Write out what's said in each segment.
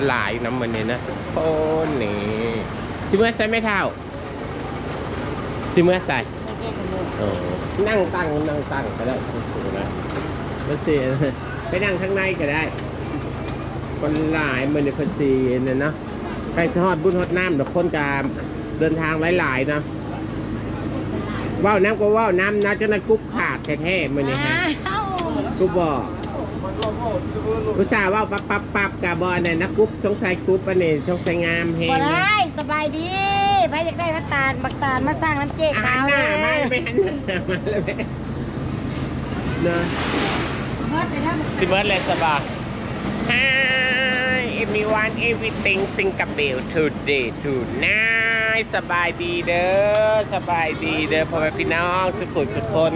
คนหลายน้ำมันนี่นะคนนี่ชิเมื่อใส่ไม่เท่าชิเมื่อใส่ไม่ใช่สมุนโอ้นั่งตั้งนั่งตั้งก็ได้ถูกนะมันเสียไปนั่งข้างในก็ได้ คนหลายมันในพันซีเนี่ยเนาะใครสะฮอดบุญฮอดน้ำแต่คนกาเดินทางหลายๆเนาะว่าวน้ำก็ว่าวน้ำนะเจ้าหน้ากุ๊บขาดแท้ๆมันนี่ฮะอ้าวกูบอก อุตส่าห์ว่าปั๊บปั๊บปั๊บกับบอลเนี่ยนะกรุ๊ปสงสัยกรุ๊ปอันนี้สงสัยงามเฮบ่งได้สบายดีไปอยากได้มัตตาลบักตาลมาสร้างน้ำเจ๊อาหาขารวหน้าเลมายไม่หันหน้ามาเลยเนาะเบิดเลยนะสิเบิร์ดเลยสบาย Hi everyone everything Singapore today tonight สบายดีเด้อสบายดีเด้อพ่อแม่พี่น้องสุขุมสุขคน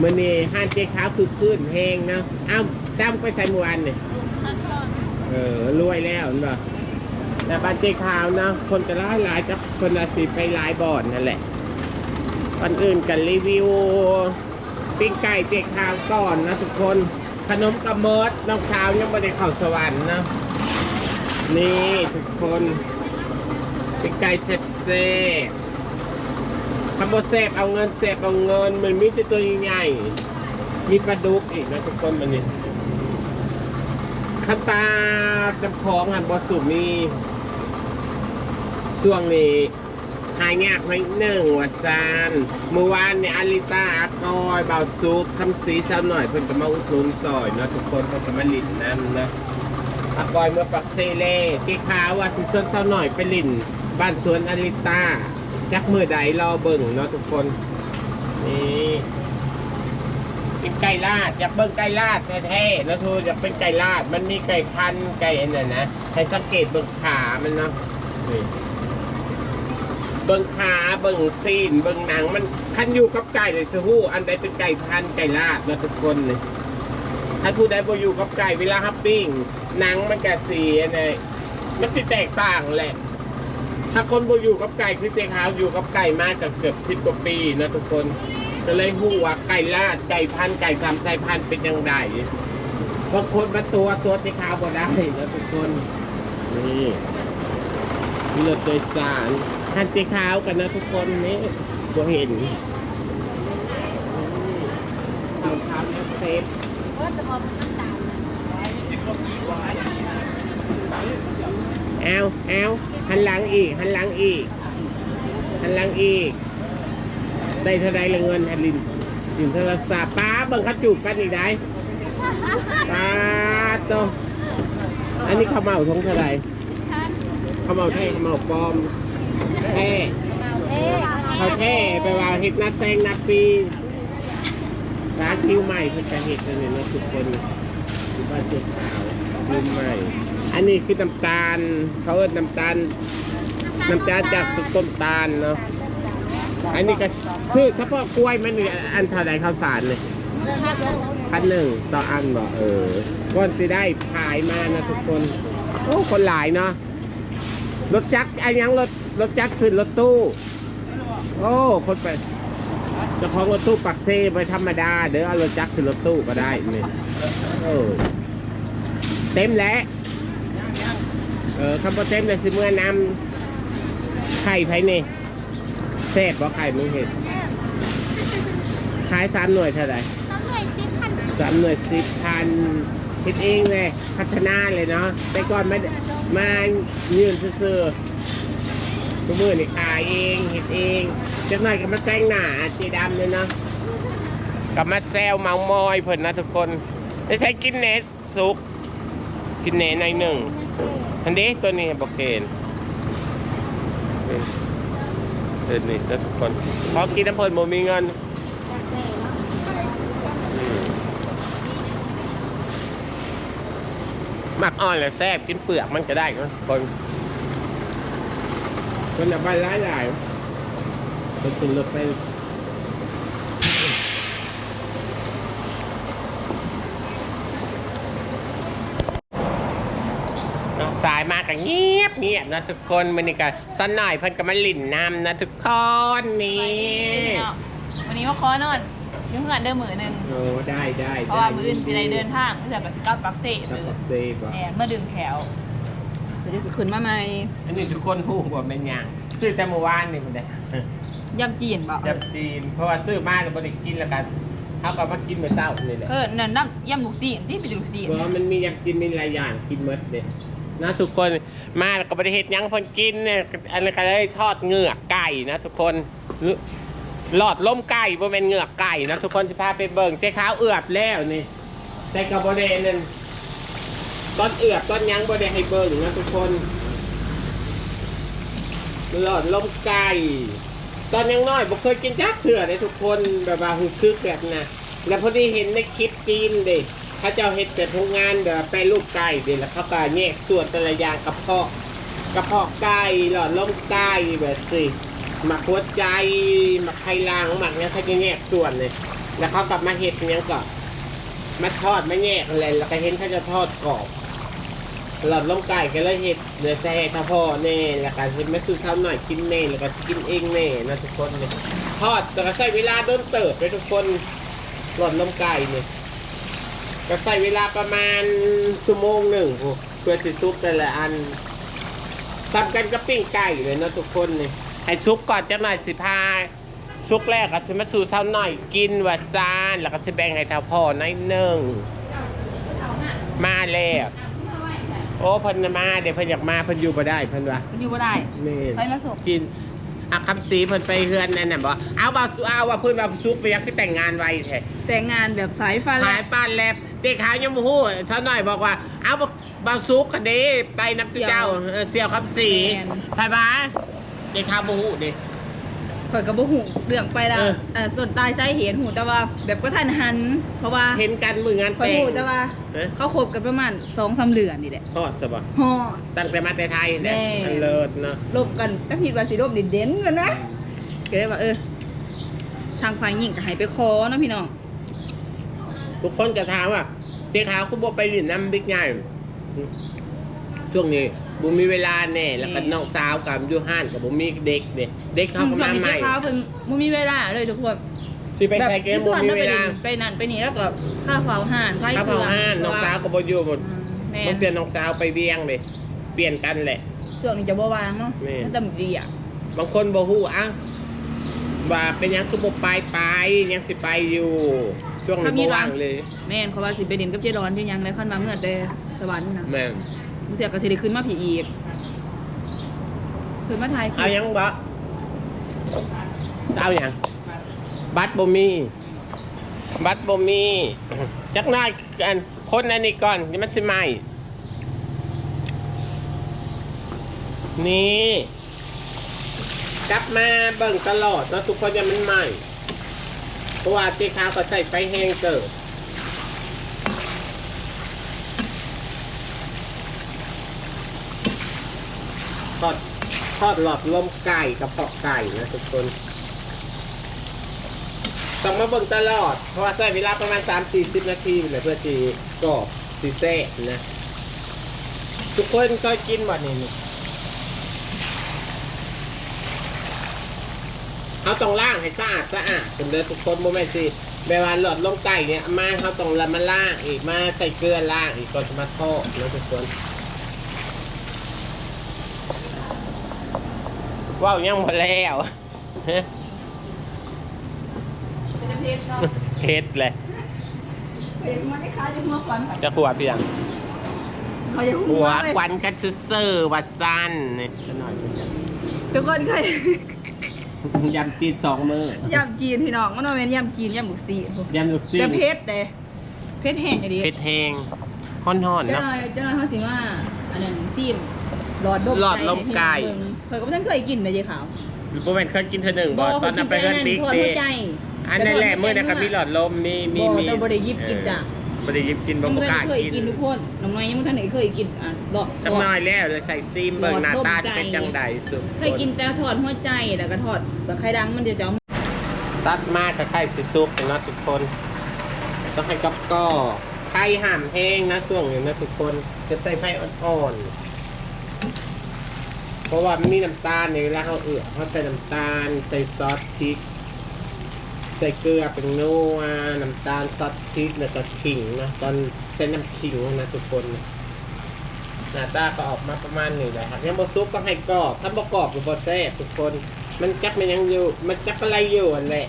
มื่อนี้ห้านเจ๊ขาวคือขึ้นแห้งเนาะเอ้าดำไปใส่หมวนเนี่ยเออรวยแล้วเนป่ะแต่บ้านเจ๊ขาวเนาะคนจะร้ายหลายจะคนละสิไปหลายบ่อนนั่นแหละก่อนอื่นกันรีวิวปิ้งไก่เจ๊ขาวก่อนนะทุกคนขนมกระเมิดน้องสาวยังไม่ได้เข้าสวรรค์นะนี่ทุกคนปิ้งไก่เซฟเซฟ คำว่าเซฟเอาเงินเซฟเอาเงิน มันมีแต่ตัวใหญ่ๆมีปลาดุกอีกนะทุกคนมันนี่ขันตาจำของหันบอสุมีช่วงนี้หายยากไปหนึ่งวัซานเมื่อวานเนี่ยอาริตาอากอยเบาซุกคำสีสาวหน่อยเพิ่นก็มาอุดหนุนซอยเนาะทุกคนเพิ่นก็มาลินน้ำนะอากอยเมื่อปักเซเล่ที่ขาวว่าสิส่วนสาวหน่อยไปลินบ้านสวนอาริตา จักมือใดรอเบิ่งเนาะทุกคน นี่เป็นไก่ลาดอยากเบิ่งไก่ลาดแท้ๆนะทูอยากเป็นไก่ลาด มันมีไก่พันไก่อันนั้นนะให้สังเกตเบิ่งขามันเนาะนี่เบิ่งขาเบิ่งซีนเบิ่งหนัง มันคันอยู่กับไก่เลยสิฮู้อันใดเป็นไก่พันไก่ลาดนะทุกคนเลยถ้าผู้ใดบ่อยู่กับไก่เวลาฮับปิ้งหนังมันก็สีอันนี้มันสิแตกต่างแหละ ถ้าคนบ่อยู่กับไก่คือเจ๊ขาวอยู่กับไก่มากับเกือบสิบกว่าปีนะทุกคนก็เลยหูว่าไก่ลาดไก่พันไก่สามสายพันเป็นยังไงบางคนมาตัวตัวที่ขาวบ่ได้นะทุกคนนี่เลือดโดยสารหันเตีขาวกันนะทุกคนนี่บ่เห็นเอาขาวแล้วเซฟเบิดจะมองน้ำตาลเอาเอาหันหลังอีก หันหลังอีก หันหลังอีก ได้เท่าไรละเงินหันลินลินโทรศัพท์ป้าเบิ่งเขาจูบกันอีกได้ป้าโตอันนี้เขาวเมาทงเท่าไรเขาวเมาแท้เขาวเมาปลอมแท้เขาแท้ไปว่าเห็ดนัดแซงนัดปีร้านคิวใหม่เพิ่นจะเห็ดกันเลยนะทุกคนอยู่บ้านจ็ดขาวรุ่นใหม่ อันนี้คือน้ำตาลเขาเอิ้นน้ำตาลน้ำตาลจากต้นตาลเนาะอันนี้ก็ซื้อเฉพาะกล้วยมันนี่อันเท่าไรข้าวสารเลยพันหนึ่งต่ออันบอกเออก้อนสิได้ขายมานะทุกคนโอ้คนหลายเนาะรถจักรไอันยังรถรถจักรขึ้นรถตู้ โอ้คนไปเจ้าของรถตู้ปักเซ่ไปธรรมดาเดี๋ยวเอารถจักรขึ้นรถตู้ก็ได้เนี่ยเออเต็มแล้ว ออคำว่าเต็มเลยสิเมื่อนำไข่ไผนี่แซ่บบ่ไข่มึงเห็ดขายสามหน่วยเท่าไหร่สามหน่วยสิบพันเฮ็ดเองเลย พัฒนาเลยเนาะแต่ก่อนมามายืนซื่อๆทุกมือนี่ขายเองเฮ็ดเองจักหน่อยก็มาแซงหน้าเจดำเลยเนาะก็มาแซวเมามอยเพิ่นนะทุกคนได้ใช้กินเนสสุก กินเนสในอยหนึ่ง อันนี้ตัวนี้บอกเกนนี่เดินนี่นะทุกคนพอกินน้ำเพลินโมมีเงินหมักอ่อนแล้วแซ่บกินเปลือกมันก็ได้นะคนคนจะไปร้ายหลายคนตุนรถไป สายมากกันเงียบเงียบนะทุกคนมันนี่ก็สันหน่อยเพิ่นก็มาหลิ่นน้ำนะทุกคนนี่วันนี้ว่าขอนอนชิ้นเงินเดิมมือหนึ่งโอ้ได้ได้เพราะว่ามืออื่นไปในเดินทางเพื่อกับสกัดปักเซ่ตัเลดยปักเซฟอะแอนมาดึงแขวจะขึ้นมาใหม่อันนี้ทุกคนพูดว่าเป็นหยังซื้อแต่เมื่อวานนี่มันได้ยำจีนเปล่ายับจีน เพราะว่าซื้อมาแล้วบ่ได้กินแล้วกันเขาก็มากินเมื่อเช้านี่แหละเออนั่นน้ำยำลูกซีนที่เป็นลูกซีนเพราะว่ามันมียำกินมีหลายอย่างกินหมดเด็ด นะทุกคนมาแล้วก็บ่ได้เฮ็ดยังพนกินเนี่ยอันนี้ก็ได้ทอดเหงือกไก่นะทุกคนหลอดล้มไก่บ่แม่นเหงือกไก่นะทุกคนสิพาไปเบิ่งเจ๊ขาวเอือบแล้วนี่แต่ก็บ่ได้นั่นตอนเอือบตอนยังบ่ได้ให้เบิ่งนะทุกคนหลอดล้มไก่ตอนยังน้อยผมเคยกินจักเถื่อเลยทุกคนแบบว่าหูซึกแบบนะแล้วพอดีเห็นในคลิปจีนเด็ก เขาเจ้าเห็ดแต่ทงงานแบบแปรรูปไก่เด็แล้วเขาก็แยกส่วนแต่ละอย่างกระเพาะกระเพาะไก่หลอดลมไก่แบบสิหมักหัวใจหมักไข่ลางหมักเนี้ยเขาจะแยกส่วนเลย แล้วเขากลับมาเห็ดเนี้ยก็มาทอดมาแยกอะไรแล้วก็เห็นเขาจะทอดกรอบหลอดลมไก่ก็เลยเห็ดเนื้อแซ่ถ้าพ่อแน่แล้วก็เห็ดแม่คือข้าวหน่อยกินแน่แล้วก็กินเองแน่นะทุกคนเนี่ยทอดแต่ก็ใช้เวลาโดนเติบไปทุกคนหลอดลมไก่เนี่ย ก็ใช้เวลาประมาณชั่วโมงหนึ่งพวกเพื่อสิซุปแต่ละอันซ้ำกันก็ปิ้งไก่เลยนะทุกคนเนี่ยให้ซุปก่อนจะหน่อยสิพาซุปแรกก็จะมาสู่เช้าหน่อยกินวัซานแล้วก็จะแบ่งให้เท่าพ่อในอยหนึ่งมาแล้วโอ้เพิ่นน่ะมาเดี๋ยวเพิ่นอยากมาเพิ่นอยู่บ่ได้เพิ่นว่ามันอยู่บ่ได้นี่ไปแล้วสุกกิน อะคำสีเพิ่นไปเฮือนนั่นน่ะบ่เอาบ่าวสุเอาว่าเพิ่นว่าซุกไปยังคือแต่งงานไวแท้แต่งงานแบบสายฟ้าสายป้านแลบเด็กขาวยังบ่ฮู้เท่าน้อยบอกว่า เอาบ่บ่าวซุกก็เด้ไปนับเจ้าเออเสี่ยวคำสีไผมาเด็กขาวบ่ฮู้เด้ ข่อยก็บ่หูเรื่องไปแล้วเออ เอ่อส่วนตายใจเห็นหูแต่ว่า แบบก็ทันหัน เพราะว่าเห็นกันมืองานข่อยแต่งหูแต่ว่าเอ๊ะเขาคบกันประมาณ2-3เดือนนี่แหละทอดซะบ่ฮอ ตั้งแต่มาแต่ไทยเนี่ยแม่มันเลิศเนาะลบกันถ้าผิดว่าสิลบเด่นๆกันนะก็เลยว่าเออ ทางฝ่ายหญิงก็ให้ไปขอเนาะพี่น้องทุกคนจะถามว่าเด็กขาวคุณบ่ไปเล่นน้ำบิ๊กใหญ่ช่วงนี้ บุมีเวลาแน่แล้วก็น้องสาวกับอยู่ห้านกับบุมีเด็กเด็กเด็กเขาก็ส่วนมานี้ใหม่เจ้าขาวเพิ่นบ่มีเวลาเลยทุกคนที่ไปไทยเกมบุมีเวลาไปนั่นไปนี่แล้วก็ข้าวเผาห่านไข่ถ้าเผืเผาอกห้านน้องสาวก็บ่อยู่หมดแม่บางเดือนน้องสาวไปเวียงเลยเปลี่ยนกันแหละช่วงนี้จะบ่วางเนาะแม่มันจะมีอะบางคนบ่ฮู้อะว่าเป็นหยังคือบ่ไปไปยังสิไปอยู่ ช่วงนี้บ่ว่างเลย แม่นเขาว่าสิไปเด่นกับเจร้อนที่ยังในขั้นมาเมื่อแต่สวรรค์นะแม่น บางเทีก็สิได้ขึ้นมาผีอีกขึ้นมาถ่ายคลิเอาปยังบ่เอาหยังบัตรบ่มี บัตรบ่มีจักหน้อยกันคนอันนี้ก่อนนี่มันสิใหม่นี่กลับมาเบิ่งตลอดเนาะทุกคนอยังมันใหม่เพราะว่าเจ๊ขาวก็ใส่ไฟแห้งเกิด อดทอดหลอดลมไก่กับเปาะไก่นะทุกคนต้องมาเบิ่งตลอด เพราะว่าใช้เวลาประมาณ 3-40 นาทีเลยเพื่อสีกรอบสีแซ่นะ ทุกคนก็กินหมดนี่เขาต้องล้างให้สะอาดสะอาดเป็นเด้อทุกคนโมแม่นสิแบบว่าหลอดลงไก่เนี่ยมาเขาต้องละมาล้างอีกมาใส่เกลือล้างอีกก่อนจะมาทอดแล้วทุกคน ว้าวยังหมดแล้วฮะเป็นเพชรเนาะเฮ็ดเลยเพชรมันได้ค้าจะหัวขวัญจะขวบเพียงเขาจะหัหัววเลยควันกันซื่อๆวัดสั้นนี่จะหน่อยเพิ่นจะทุกคนเคยยำจีนสองมือยำจีนพี่น้องมันว่าเป็นยำจีนยำบุกซีนยำลูกซีแต่เพชรเด้เพชรแห้งไอ้ดิเผ็ดแห้งห่อนๆเจ้าเนาะหน่อยเจ้าหน่อยเขาสิว่าอันนั้นซีมหลอดลมหลอดลมไก่ เคยก็ไม่เคยกินเลยยายขาวบ่แม่นเคยกินเธอหนึ่งบ่ตอนนั้นไปเฮือนบิ๊กทอดเดหัวใจอันนั้นแหละมื้อนั้นก็มีหลอดลมมีมีบ่มีแต่บ่ได้หยิบกินจ้ะเออบ่ได้หยิบกินบ่ยังบ่ไม่กล้าเคยกิกินนทุกคนน้องน้อยยังไม่ทันได้เคยกินอะหลอดจังน้อยแล้วเลยใส่ซีมเบิ่งหน้าตาจะเป็นจังใดสุดเคยกินแต่ทอดหัวใจแล้วก็ทอดแบบไข่ดังมันเดี๋ยวจะเอาตัดมากกับไข่สิซุกเนาะทุกคนต้องให้กับก็ไข่ห่ามแห้งนะช่วงนี้นะทุกคนจะใส่ไฟอ่อนๆ เพราะว่ามันมีน้ำตาลในเวลาเขาเอือเขาใส่น้ำตาล ใส่ซอสพริก ใส่เกลือเป็นนัวน้ำตาลซอสพริกแล้วก็ขิงนะตอนใส่น้ำขิงนะทุกคนนะหน้าตาก็ออกมาประมาณนี้แหละครับยังบ่ซุปก็ให้กรอบถ้าบ่กรอบก็บ่แซ่บทุกคน มันจักมันยังอยู่ มันจักอะไรอยู่อันแหละ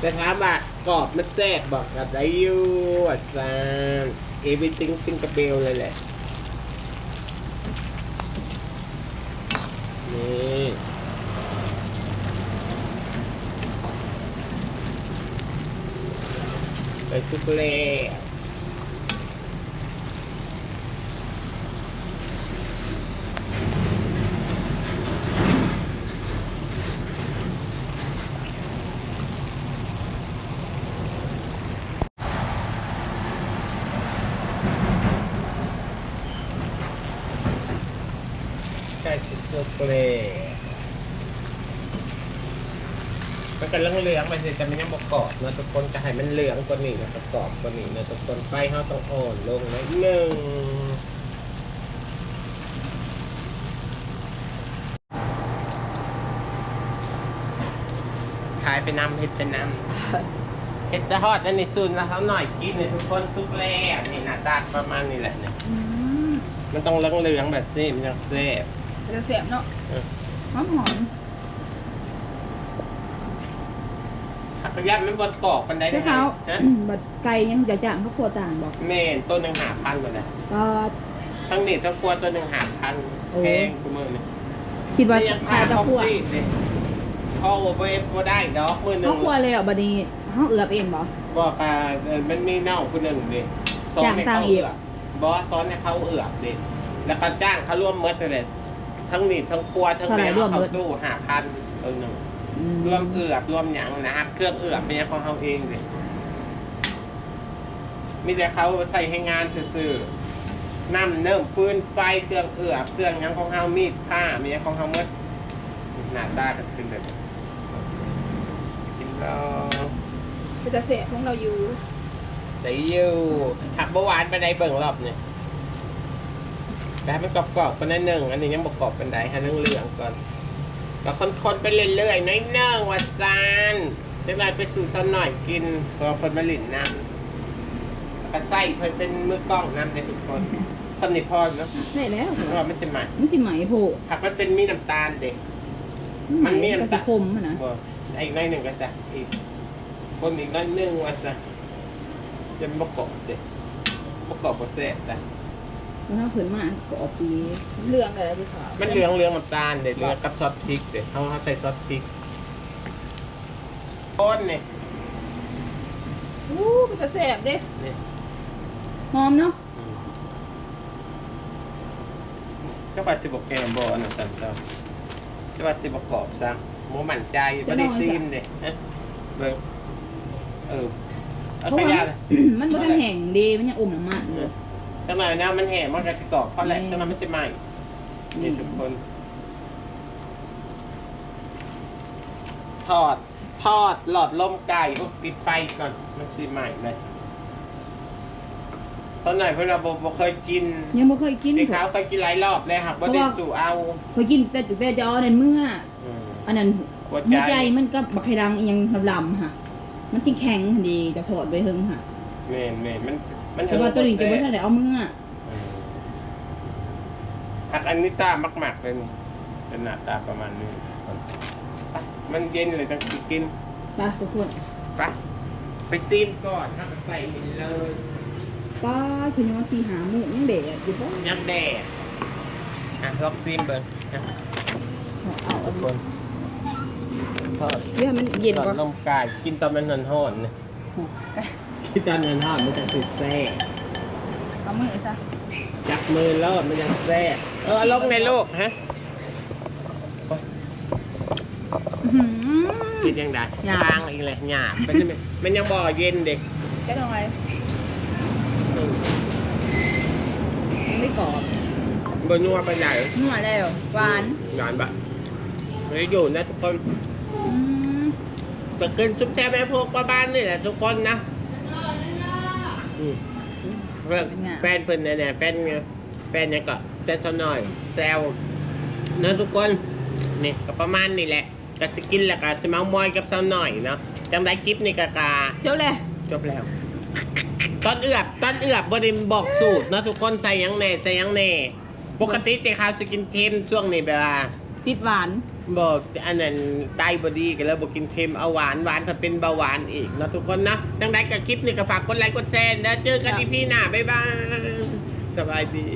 แต่ถามว่ากรอบมันแซ่บบอกกับไรอยู่อะซาน everything Singapore เลยแหละ นี่ไปซุปเล่ใก ล้สิซุปเล่มันก็เหลืองๆไปสิแต่มันยังบกกรอบนะทุกคนจะให้มันเหลืองกว่านี้นะกรอบกว่านี้นะทุกคนไฟเขาต้องอ่อนลงหนิดนึงขายไปนำเห็ดไปนำเห็ดจะทอดนั่นนี่ซุนแล้วเขาหน่อยกินเนี่ยทุกคนทุกแล่นี่หน้าตาประมาณนี้แหละเนี่ยอืมมันต้องเหลืองๆแบบนี้มันจะแซ่บ จะเสียบเนาะเออหอมหอมผักกระยัดมันบดกรอบกันได้ใช่เขาฮะบัดไก่ยังจะจ่างเขาขวต่างบอกแม่นต้นหนึ่งหาพันกว่านะก็ทั้งนี้ทั้งครัวต้นหนึ่งหาพันโอ้แพงกูมือเนี่ยคิดว่าไม่ยังขายตะข้าวกั่วซีดเลยพ่อโบเอฟได้ดอกมือหนึ่เขางคั่วเลยอะบัดนี้เขาเอือบเองบ่บอกอ่าเอ่อมันมีน้องคนหนึ่งดิซ้อนจ้างให้ตังเขาค์อีเอืกอบบอสซ้อนให้เขาเอือบดิแล้วก็จ้างเขาร่วมเมดเลย ทั้งนี้ทั้งครัวทั้งแม่เขาตู้หาพันเออหนึ่งอืมรวมเอือบรวมหยังนะครับ เครื่องเอือบเป็นของเขาเองเลยมีแต่เขาใส่ให้งานซื่อๆน้ำเนิ่มฟืนไฟเครื่องเอือบเครื่องหยังของเขามีดผ้ามีหยังของเขาเมดหน้าตากันขึ้นเลยกินแล้ว ก็จะเสียของเราอยู่ได้อยู่ผักเบาหวานไปในเบิ่งรอบเนี่ย แต่ให้มันกรอบๆกันนิดนึงอันนี้ยังบกกรอบเป็นไดให้เรื่องเหลืองๆก่อนแล้วคนๆไปเรื่อยๆน้อยเนื่องวัดซานจะมาไปสู่สันหน่อยกินตัวคนมาหลินน้ำกระไส้เพิ่นเป็นมือกล้องน้ำในทุกคนสนิทพอเนาะได้แล้วเพราะว่าไม่ใช่ไหมมันสิไหมโผล่ผักมันเป็นมีน้ำตาลเด็กไหมันมีน้ำกระสิคมอะนะบ่อีกน้อยหนึ่งก็ซะอีกคนอีกน้อยหนึ่งว่าซะจะบกกรอบเด็กบกกรอบบ่แซ่บแต่มัน ถ้าเผินมาก็ออกปีเรื่องอะไรพี่ขาวมันเหลืองเหลืองน้ำตาลเด็ดเหลืองกับซอสพริกเด็ดเขาเขาใส่ซอสพริกต้นเนี่ยอู้ก็จะแสบเด้นี่หอมเนาะเจ้าปัดสิบกแกมบอนะสันเจ้าเจ้าปัดสิบกรอบซะหมูหมั่นใจบ่ได้ซีมเด็ดฮะเบิ่งเออเอาเพราะว่ายาเลยมันมันแห้งดีมันยังอมน้ำมันอยู่ จังหน่อยนะมันแห้งมันก็สิกรอบเพราะอะไรนี่จังหน่อยมันสิไหม้นี่ทุกคนทอด ทอดหลอดลมไก่พวกปิดไฟก่อน มันสิใหม่เลยตอนไหนเพื่อนเราบอกบอกเคยกินยังบ่เคยกินเด็กขาวเคยกินหลายรอบเลยครับว่าได้สู่เอา เคยกินแต่จุแต่จะเอาอันนั้นเมื่ออืมอันนั้นหัวใจหัวใจมันก็บักไข่ดังอีหยังลำๆค่ะ มันที่แข็งดีจะถอดไปเฮิงค่ะเมนเมนมัน มันแต่ว่าตัวนี้จะบ่เอทันได้เอาเมื่ออืมผักอันนี้ตามากๆเลยนี่เป็นหน้าตาประมาณนี้ไปมันเย็นเลยต้องกินไปทุกคนไปไปซีมก่อนถ้าใส่เห็นเลยป้าคือยังว่าสีหาหมูยังเด็ดอยู่บ่ยังแดดอะลองซีมเบิ้งนะเอาทุกคนทอดเรื่องมันเย็นทอดกว่าลมกายกินตอนมันร้อนๆนะกิน ตอนมันร้อนมันจะสุดแซ่บเอามือซะจับมือแล้วมันจะแซ่บเออเอาลงในลูกฮะอื้อหือ กินยังไงหยาบ ทางอีกเลยหยาบมันจะไม่มันยังบ่อเย็นเด็กแค่ตรงไหนอืมมันไม่กรอบบนนัวไปไหนนัวแล้ว หวานหวานปะไม่ได้อยู่นะทุกคนอืมจะกินซุปแซ่บแม่พวกป้าบ้านนี่แหละทุกคนนะ อืมเพื่อนแฟนเพิ่นเนี่ยเนี่ยแฟนเนี่ยแฟนเนี่ยก็แซวหน่อย แซวนะทุกคน นี่ก็ประมาณนี้แหละก็จะกินแล้วก็จะเมามอยกับสาวหน่อยเนาะจำได้คลิปนี่กากาเจ้าเลยจบแล้วตอนเอือบตอนเอือบบริมบอกสูตรเนาะทุกคนใส่หยังแหน่ใส่หยังแหน่ปปกติเจ๊ขาวจะกินเค็มช่วงนี้แบบว่าติดหวาน บอกอันนั้นไตบอดีกันแล้วบอกกินเค็มเอาหวานหวานถ้าเป็นเบาหวานอีกเนาะทุกคนนะจังไดกับคลิปนี้ก็ฝากกดไลค์กดแชร์แล้วเจอกันที่พี่หน้าบ๊ายบายสบายดี